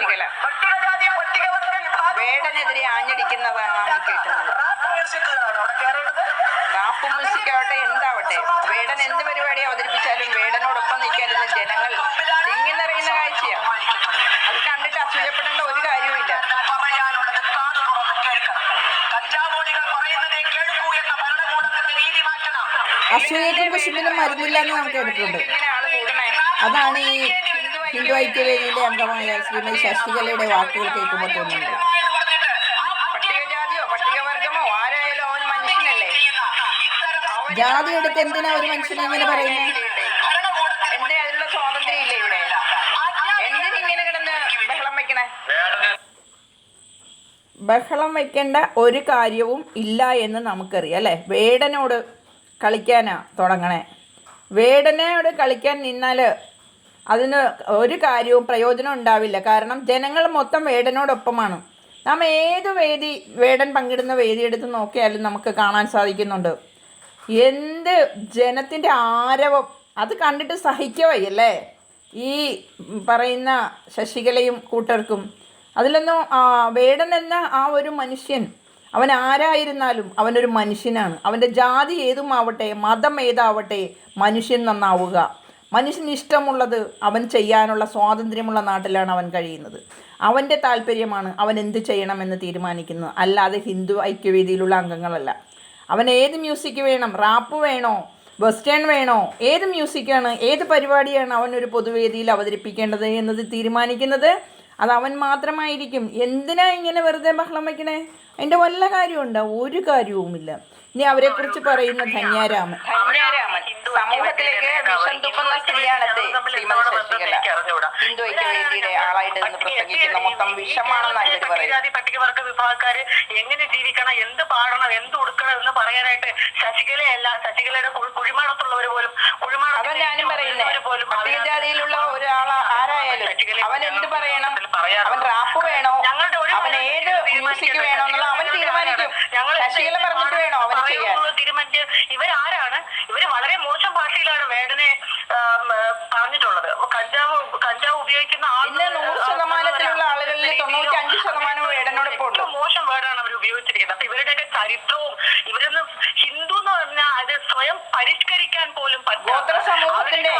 വിഭാഗം വേടനെതിരെ ആഞ്ഞടിക്കുന്നതാണ് കേൾക്കുന്നത്. Rap music ആവട്ടെ എന്താവട്ടെ വേടൻ എന്ത് പരിപാടി അവതരിപ്പിച്ചാലും വേടനോടൊപ്പം നിൽക്കാനുള്ള ജനങ്ങൾ തിങ്ങിന്നറിയുന്ന കാഴ്ചയാണ് അത് കണ്ടിട്ട് അസൂയപ്പെടേണ്ട ഒരു കാര്യവുമില്ല. അസൂയക്കും കുശുമ്പിനും മരുന്നില്ല എന്ന് നമുക്ക് കൂടണേ. അതാണ് ഈ ഹിന്ദു ഐക്യവേദിയിലെ അംഗമായ ശ്രീമതി ശശികലയുടെ വാക്കുകൾ കേൾക്കുമ്പോൾ മനുഷ്യനല്ലേ? ജാതി എടുത്ത് എന്തിനാ ഒരു മനുഷ്യനെ അങ്ങനെ പറയുന്നത് ബഹളം വെക്കേണ്ട വയ്ക്കേണ്ട ഒരു കാര്യവും ഇല്ല എന്ന് നമുക്കറിയാം അല്ലേ? വേടനോട് കളിക്കാനാ തുടങ്ങണേ. വേടനോട് കളിക്കാൻ നിന്നാൽ അതിന് ഒരു കാര്യവും പ്രയോജനം ഉണ്ടാവില്ല. കാരണം ജനങ്ങൾ മൊത്തം വേടനോടൊപ്പമാണ്. നാം ഏത് വേദി വേടൻ പങ്കിടുന്ന വേദി എടുത്ത് നോക്കിയാലും നമുക്ക് കാണാൻ സാധിക്കുന്നുണ്ട്. എന്ത് ജനത്തിന്റെ ആരവം അത് കണ്ടിട്ട് സഹിക്കവയ്യല്ലേ? ഈ പറയുന്ന ശശികലയും കൂട്ടർക്കും. അതിലൊന്നും വേടൻ എന്ന ആ ഒരു മനുഷ്യൻ അവൻ ആരായിരുന്നാലും അവനൊരു മനുഷ്യനാണ്. അവന്റെ ജാതി ഏതുമാവട്ടെ മതം ഏതാവട്ടെ മനുഷ്യൻ നന്നാവുക. മനുഷ്യന് ഇഷ്ടമുള്ളത് അവൻ ചെയ്യാനുള്ള സ്വാതന്ത്ര്യമുള്ള നാട്ടിലാണ് അവൻ കഴിയുന്നത്. അവന്റെ താല്പര്യമാണ് അവൻ എന്ത് ചെയ്യണമെന്ന് തീരുമാനിക്കുന്നത്. അല്ലാതെ ഹിന്ദു ഐക്യവേദിയിലുള്ള അംഗങ്ങളല്ല. അവൻ ഏത് മ്യൂസിക് വേണം? റാപ്പ് വേണോ? വെസ്റ്റേൺ വേണോ? ഏത് മ്യൂസിക്കാണ് ഏത് പരിപാടിയാണ് അവൻ ഒരു പൊതുവേദിയിൽ അവതരിപ്പിക്കേണ്ടത് എന്നത് തീരുമാനിക്കുന്നത്? അത് അവൻ മാത്രമായിരിക്കും. എന്തിനാ ഇങ്ങനെ വെറുതെ ബഹളം വയ്ക്കണേ അതിന്റെ വല്ല കാര്യമുണ്ടോ ഒരു കാര്യവുമില്ല. ഇനി അവരെക്കുറിച്ച് പറയുന്ന ധന്യാരാമൻ. സമൂഹത്തിലേക്ക് വിഷം തുപ്പുന്ന സ്ത്രീയാണത്തെ ശ്രീമതി ശശികല. ഹിന്ദു ഐക്യവേദിയുടെ ആളായിട്ട് നിന്ന് പ്രസംഗിക്കുന്ന മൊത്തം വിഷമാണെന്നാണ് ഇവർ പറയുന്നത്. പട്ടികജാതി പട്ടികവർഗ വിഭാഗക്കാര് എങ്ങനെ ജീവിക്കണം? എന്ത് പാടണം? എന്ത് ഉടുക്കണം എന്ന് പറയാനായിട്ട് ശശികലയല്ല ശശികലയുടെ കുഴി- കുഴിമാടത്തുള്ളവർ പോലും അതാ ഞാനും പറയുന്നത് പോലും പട്ടികജാതിയിലുള്ള ഒരാൾ ആരായാലും അവൻ എന്ത് പറയണം? അവൻ റാപ്പ് വേണോ? അവൻ ഏത് മ്യൂസിക് വേണോ എന്നുള്ള അവൻ തീരുമാനിക്കും. ശശികല പറഞ്ഞിട്ട് വേണോ? അവൻ ചെയ്യാൻ? തീരുമാനിച്ച് ഇവരാരാണ് ഇവർ വളരെ മോശം ഭാഷയിലാണ് വേടനെ ആം, ആ, പറഞ്ഞിട്ടുള്ളത്. അപ്പൊ കഞ്ചാവ് കഞ്ചാവ് ഉപയോഗിക്കുന്ന ഇന്ന് നൂറ് ശതമാനത്തിലുള്ള ആളുകളിൽ തൊണ്ണൂറ്റി അഞ്ച് ശതമാനം വേടനോടൊപ്പം ഉണ്ട്. മോശം വേർഡാണ് അവർ ഉപയോഗിച്ചിരിക്കുന്നത്. അപ്പൊ ഇവരുടെയൊക്കെ ചരിത്രവും ഇവരൊന്ന് ഹിന്ദു എന്ന് പറഞ്ഞാൽ അത് സ്വയം പരിഷ്കരിക്കാൻ പോലും പറ്റും ഗോത്ര സമൂഹത്തിന്റെ